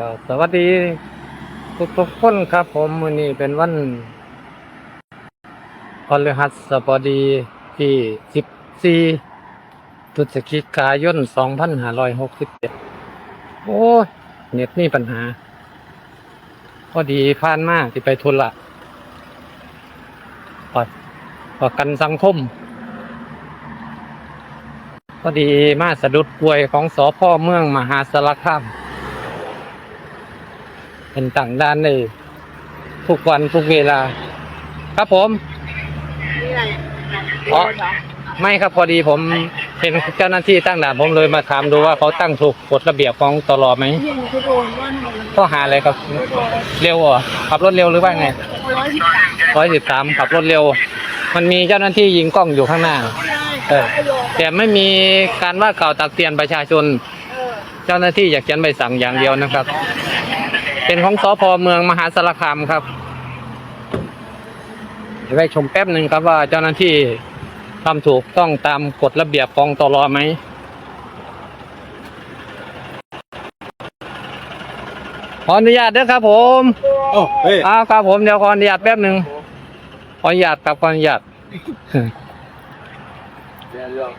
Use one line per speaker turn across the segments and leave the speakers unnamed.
ก็สวัสดีทุกทุกๆคนครับ ผมวันนี้เป็นวันพฤหัสบดีที่14พฤศจิกายน2567โอ้ยเน็ตมีปัญหา พอดีผ่านมากที่ไปทุนละปดประกันสังคม พอดีมาสะดุดป่วยของสอพ่อเมืองมหาสารคาม เป็นต่างด้านเลยทุกวันทุกเวลา ครับผม
นี่อะไร
อ๋อไม่ครับพอดีผมเป็นเจ้าหน้าที่ตั้งด่านผมเลยมาถามดูว่าเขาตั้งถูกกฎระเบียบของตลอไหม
ที่หนูจะโดนว่าหนู
ข้อหาอะไรครับ เร็วเหรอขับรถเร็วหรือว่าไง
ร้อยสิบสาม
ร้อยสิบสามขับรถเร็ว มันมีเจ้าหน้าที่ยิงกล้องอยู่ข้างหน้าเออแต่ไม่มีการว่ากล่าวตักเตือนประชาชน
เออ
เจ้าหน้าที่อยากเขียนใบสั่งอย่างเดียวนะครับ เป็นของสพเมืองมหาสารคามครับเดี๋ยวไปชมแป๊บหนึ่งครับว่าเจ้าหน้าที่ทำถูกต้องตามกฎระเบียบของตรไหมขออนุญาตด้วยครับผม
โอ้เฮ้ย
อ้าวครับผมเดี๋ยวขออนุญาตแป๊บหนึ่งขออนุญาตครับขออนุญาต
เดี๋ยวเดี๋ยว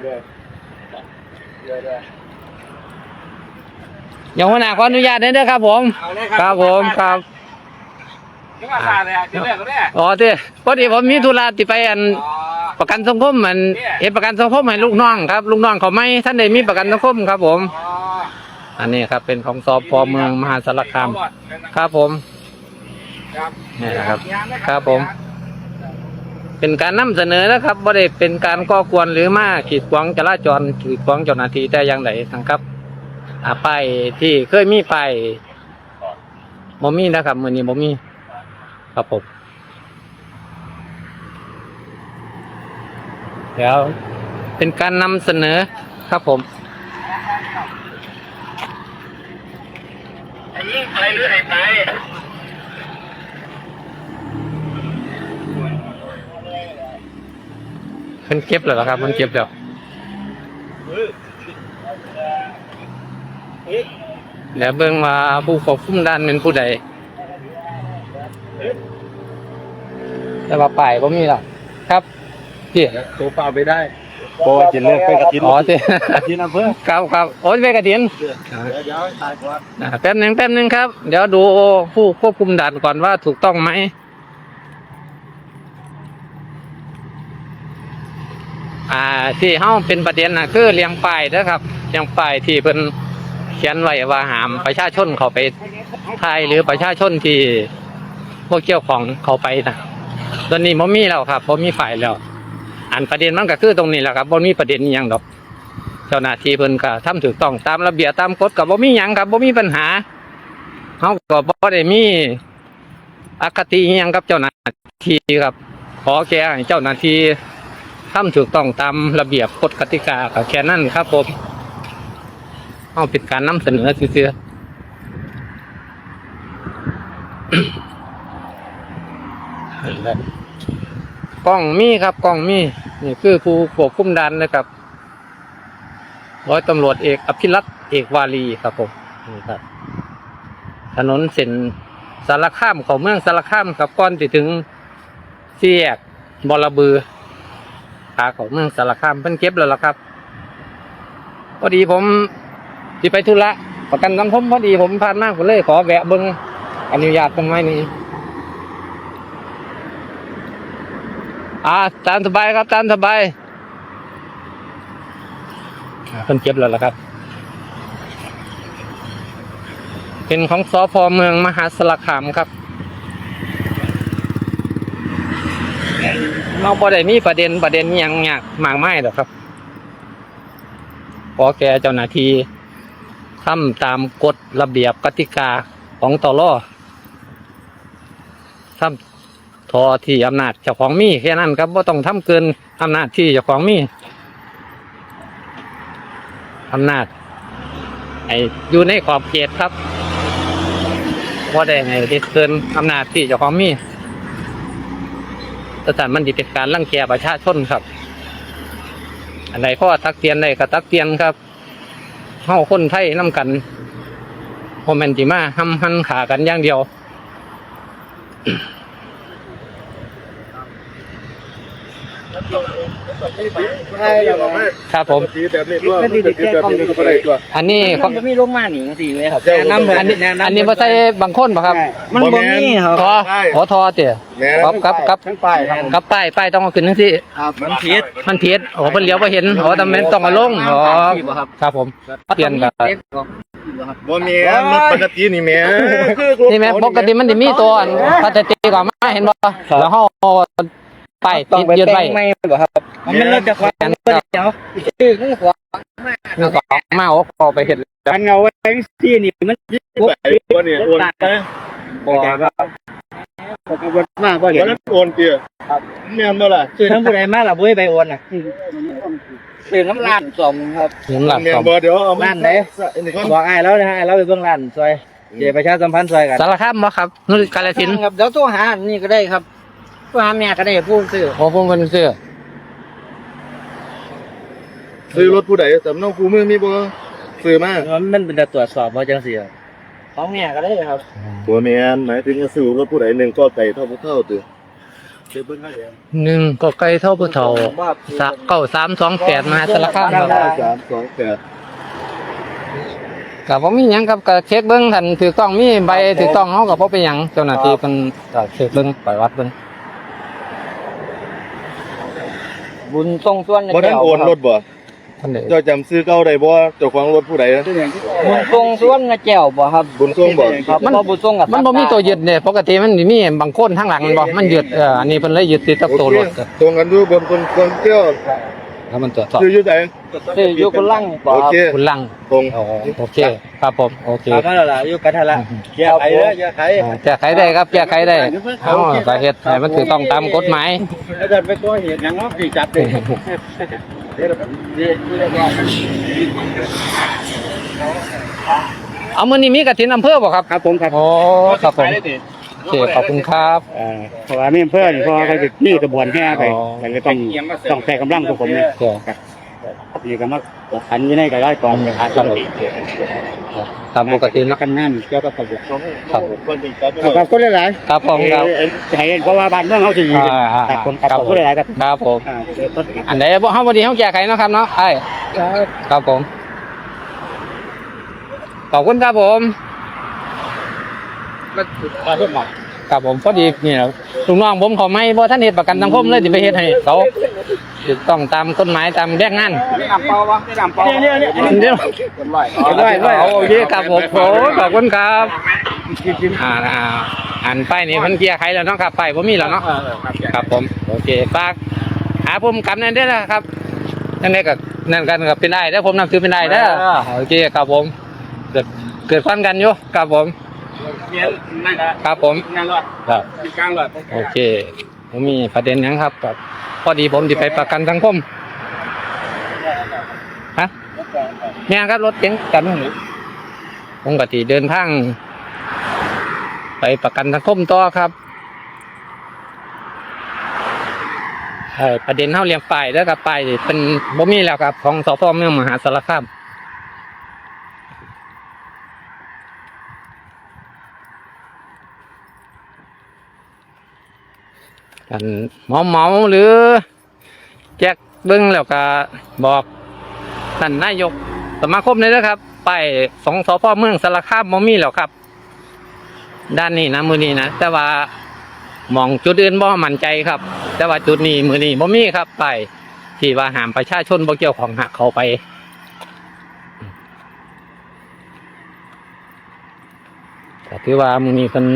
เดี๋ยวเดี๋ยว เดี๋ยว
อย่างหัวหน้าขออนุญาตด้วยนะครับผม
เอาเลย
ครับผมครับ
นี่มาซาเลยอะเดี๋ยวเรียกเขาเนี่ย
อ๋อเด้พอดีผมมีธุระที่ไปอัน
อ๋อ
ประกันสังคมมันเฮ็ดประกันสังคมให้ลูกน้องครับลูกน้องเขาไม่ท่านใดมีประกันสังคมครับผม
อ๋อ
อันนี้ครับเป็นของสพเมืองมหาสารคามครับผม
ครับ
นี่นะครับครับผม เป็นการนำเสนอนะครับบ่ได้เป็นการก่อกวนหรือมาขีดขวางจราจรขีดขวางเจ้าหน้าที่แต่อย่างใดนะครับ อ่าป้ายที่เคยมีป้ายบ่มีนะครับมื้อนี้บ่มีครับผมแล้วเป็นการนำเสนอครับผม
ไอ้ยิ่งไปหรือไอ้ไป
เพิ่นเก็บแล้วเหรอครับเพิ่นเก็บแล้ว แล้วเบิ่งว่าผู้ควบคุมด้านเป็นผู้ใด แต่ว่าป้ายบ่มีหรอกครับพี่
ตัวเปล่าไปได้โอ้จะเลือกไปกระถิน
อ๋อสิ
กระถินอำเภอ
ครับครับโอ้ยไปกระถิน
เดี๋ยวเดี๋ยวตายก่อน
อ่าแป๊บหนึ่งแป๊บหนึ่งครับ เดี๋ยวดูผู้ควบคุมด่านก่อนว่าถูกต้องไหมอ่าที่เฮ้าเป็นประเด็นนะคือเลี้ยงป้ายนะครับเลี้ยงป้ายที่เป็นเขียนไว้ว่าหามประชาชนเขาไปไทยหรือประชาชนที่พวกเกี่ยวของเขาไปนะตอนนี้ผมมีแล้วครับผมมีฝ่ายแล้ว อันประเด็นมันก็คือตรงนี้แหละครับผมมีประเด็นอย่างดอก เจ้าหน้าที่เพิ่นก็ทำถูกต้องตามระเบียบตามกฎก็บ่มีหยังครับบ่มีปัญหาเฮาก็บ่ได้มีอคติอิหยังกับเจ้าหน้าที่ครับ ขอแค่ให้เจ้าหน้าที่ทำถูกต้องตามระเบียบกฎกติกาก็แค่นั้นครับผม เฮาเป็นการนำเสนอซื่อๆกล้องมีครับกล้องมีนี่คือผู้ควบคุมด่านนะครับร้อยตำรวจเอกอภิรัตน์เอกวาลีครับผมนี่ครับ ถนนเส้นสารข้ามเขาเมืองสารข้ามครับก่อนที่ถึงสี่แยกบอระบือขาเขาเมืองสารข้ามเพิ่นเก็บแล้วล่ะครับพอดีผม ที่ไปธุระประกันสังคมพอดีผมผ่านมากผมเลย ขอแวะเบิ้งอนุญาตตรงไว้นี้ อ่าตามสบายครับตามสบายเพิ่นเก็บแล้วล่ะครับ เป็นของสพเมืองมหาสารคามครับเราบ่ได้มีประเด็นประเด็นหยังยากมากมายหรอกครับขอแก่เจ้าหน้าที่ ทำตามกฎระเบียบกติกาของตลอทำทอที่อำนาจเจ้าของมีแค่นั้นครับว่าต้องทำเกินอำนาจที่เจ้าของมีอำนาจไอ้อยู่ในขอบเขตครับว่าได้ไงที่เกินอำนาจที่เจ้าของมีแต่แต่มันดิเป็นการรังแกประชาชนครับอันใดพ่อตักเตียนใดก็ตักเตียนครับ เฮาคนไทยนำกันโมเมนติมาห้ำหันขากันอย่างเดียว
ใช่แล้วไม่
ครับผม
สีแบบนี้ตัวมันจะสีแบบนี้ก็ได้ตัว
อันนี้
มันจะมีลงมาหนิสิเลยครับ
เจ้า
แนะนำ
อันนี้อันนี้บ่ใช่บางคนป่ะครับ
มันบ่มีครับ
ทอขอทอเตี๋ย
แม่
ครับครับครับ
ทั้งป้ายครับ
กับป้ายป้ายต้องเอาขึ้นทั้งที่
ครับมันผิด
มันผิดโอ้เพิ่นเลี้ยวบ่เห็นโอ้ตำแหน่งต้องเอาลงอ๋อครับผมเปลี่ยนกับ
บ่มีมันปกตินี่แม่
นี่แม่ปกติมันสิมีตัวอันพลาสติกออกมาเห็นบ่แล้วเฮาเอา ป้าย
ต้อ
ติ
ง
ด
ไป
ยึด
แต่
ไว้
งไม่บ่ครับ มันเลิกจากความเดี๋ยวชื่อของขวา
นี่ก็ออกมาเอาเอาไปเฮ็ดแล้ว
มันเอาไว้ที่นี่มัน
ปุ๊บตัวนี้โอน
บ่ครับปกติมากบ่
เดี๋
เดี๋
ย
ยวว
นั้นโอนเตี้ยแม่นบ่ล่ะ
คือทั้งผู้ใดมาล่ะบ่ให้ไปโอนน่ะคือน้ำร้านสมครับ
น้ำหลัก
แม่
ส
น
อง
บ่เดี๋ยวเอา
ร้านไหน
นี่เขา
บอกอ้ายแล้วนะฮะอ้ายแล้วไปเบิ่งร้านซอยเดี๋ยวประชาสัมพันธ์ซอยกัน
สารคามบ่ครับนู่นกาฬสินธุ์
ครับเดี๋ยวโทรหานี่ก็ได้ครับ โทรหาแม่ก็ได้ผู้ซื้อ
โอ้ผมเพิ่นซื้อ
ซื้อรถผู้ใดสำเนากูมือมีบ่ซื้อมา
มันเป็นแต่ตรวจสอบว่าจังซี่ของแม่ก็ได้ครับ
บ่แม่นหมายถึงจะซื้อรถผู้ใดหนึ่งก็ไก่เท่าบ่เท่าตื้อเดี๋ยวเบิ่งให้เอง
หนึ่งก็ไกลเท่าผู้เฒ่าสะเก้าสามสองแปดมาสารคามครับ
สามสองแปด
ก็บ่มีหยังครับก็เช็คเบิ่งทันถูกต้องมีใบถูกต้องเฮาก็บ่เป็นหยังเจ้าหน้าที่เพิ่นก็เช็คเบิ่งปล่อยวัดเบิ่ง
บุญทรงส่วน
บ่ทันโอนรถบ่
เพิ่นได้
เจ้าจำซื้อเก่าได้บ่เจ้าของรถผู้ใดนะ
บุญทรงส่วนกระแก้วบ่ครับ
บุญทรงบ่
ครับมันบุญทรงกับ
มันบ่มีตัวยึดเนี่ยปกติมันสิมีบางคนทางหลังมันบ่มันยึดเอออันนี้เพิ่นเลยยึดติดกับตัวรถ
โอเคตรงกันดูบนคนคนเที่ยว
แล้วมันตรวจสอบ
ซื้ออยู่ไหน
คืออยู่คนลังบ่
โอ
ครับ
เค
คุณลัง
ตรง
อ๋อโอเค ครับผมโอเค
ครับนั่นแหละอยู่กันทะละแก้ไขเด้อแก้ไข
อ่าแก้ไขได้ครับแก้ไขได้เอาก็เฮ็ดให้มันถูกต้องตามกฎหมาย
แล้วจะไปก่อเหตุหยังเนาะสิจับเด้อ
เอามื้อนี้มีกฐินอำเภอบ่ครับ
ครับผมครับ
โอ้ครับผม โอเคขอบคุณครับ
อ่าเพราะว่ามีเพื่อนเพราะว่าเขาจะมีกระบวนแห่ไป
อ๋อ
แต่ก็ต้องต้องใช้กำลังของผมเนี่ย
โอเค
นี่ก็มาอันนี้ในกับร้อยกองอา
ครั
ชา
บ
ติ
ตามปกติเนาะ
กันนั่นเกี่ยวกับกระบวน
ครับ
คนที่จับ
ขอบคุณหลาย
ครับผมครับ
ๆให้เพราะว่าบ้านเมืองเขาสิ
อ่าอ่า
ครับผมขอบคุณหลายๆครับ
ครับผม
อ่าเดี๋ยวต้น
อันไหนบ่เฮาบ่ดีเฮาแก้ไขเนาะครับเนาะไอ้ครับผม ขอบคุณครับผม
มาเพิ่มมา
ครับผมพอดีนี่แหละลุงน้องผมเขาไม่บ่ท่านเฮ็ดประกันสังคมเลยสิไปเฮ็ดให้เขาถูกต้องตามกฎหมายตามแรงงาน
น้ำเปล่าวะน้ำเปล่าเนี่ยเนี่ย
เดี๋ยว
ด้วยด้วย
โอเคครับผมโอ้ขอบคุณครับอ่าอ่าอันป้ายนี่เพิ่นเคลียร์ใครแล้วเนาะครับป้ายบ่มีแล้วเนาะครับผมโอเคฝากหาผมกำนั่นได้อนะครับนั่นไงก็นั่นกันก็เป็นได้เด้อผมนำซื้อเป็นได้เด้อโอเคครับผมเกิดเกิดความกันอยู่ครับผม
เนี่ยนั่นแหละ
ครับผม
นั่นรอด
ครับ
กลางรอด
โอเคผมมีประเด็นหยังครับกับพอดีผมจะไปประกันสังคมฮะแม่นครับรถเก๋งกันผมกติเดินทางไปประกันสังคมต่อครับเอ่อประเด็นเท่าเรียงป้ายแล้วกับป้ายเป็นบ่มีแล้วครับ ของสพเมืองมหาสารคาม กันเมาเมาหรือ แจกเบิ้งแล้วก็บอกท่านนายกสมาคมเลยนะครับ ไปสองสพเมืองสารคามมมีแล้วครับ ด้านนี้นะมือนี้นะแต่ว่าหมองจุดอื่นบ่มั่นใจครับ แต่ว่าจุดนี้มือนี้บ่มีครับ ไปที่ว่าหามประชาชนบ่เกี่ยวของหักเขาไปก็ถือว่ามือนี้เป็น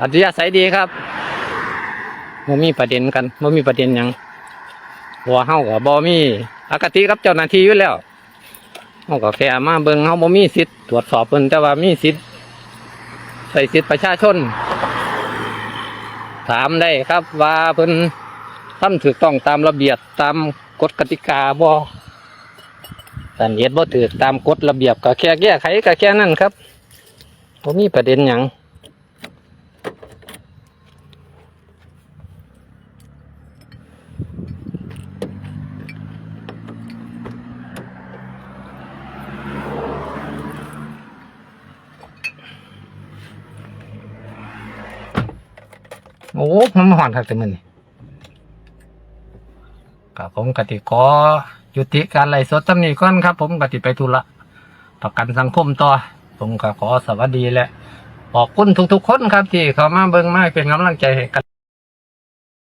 อัธยาศัยดีครับ บ่มีประเด็นกันบ่มีประเด็นหยังบ่เฮาก็บ่มีอคติกับเจ้าหน้าที่อยู่แล้วเฮาก็แค่มาเบิ่งเฮาบ่มีสิทธิ์ตรวจสอบเพิ่นแต่ว่ามีสิทธิ์ใส่สิทธิ์ประชาชน ถามได้ครับว่าเพิ่นทำถูกต้องตามระเบียบตามกฎกติกาบ่แต่เฮ็ดบ่ถูกตามกฎระเบียบก็แค่แก้ไขก็แค่นั้นครับบ่มีประเด็นหยัง โอ้มันมาหอนครับแต่มันนี่กับผมกติขอยุติการไล่สดตำนี้ก่อนครับ ผมกติไปทุระประกันสังคมต่อ ผมก็ขอสวัสดีและขอบคุณทุกๆคนครับที่เข้ามาเบิ่งมาเป็นกำลังใจให้กัน